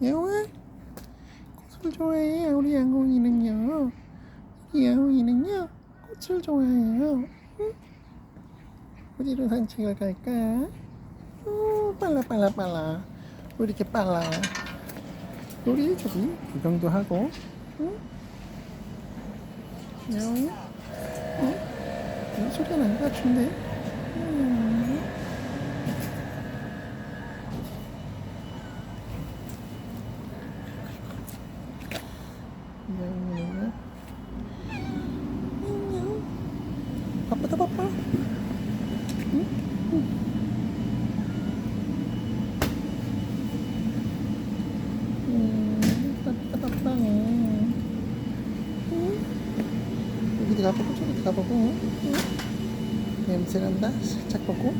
야옹아 꽃을 좋아해 우리 양홍이는요. 우리 양홍이는요 꽃을 좋아해요. 응? 어디로 산책을 갈까? 어, 빨라 빨라 빨라. 왜 이렇게 빨라? 우리 저기 구경도 하고. 응? 야옹이 응? 이 소리가 난것 같은데 음. 야옹이는요 안녕 바쁘다 바빠 응? 응. 음? 여기도 가보고 저기도 가보고 응? 냄새 난다 살짝 보고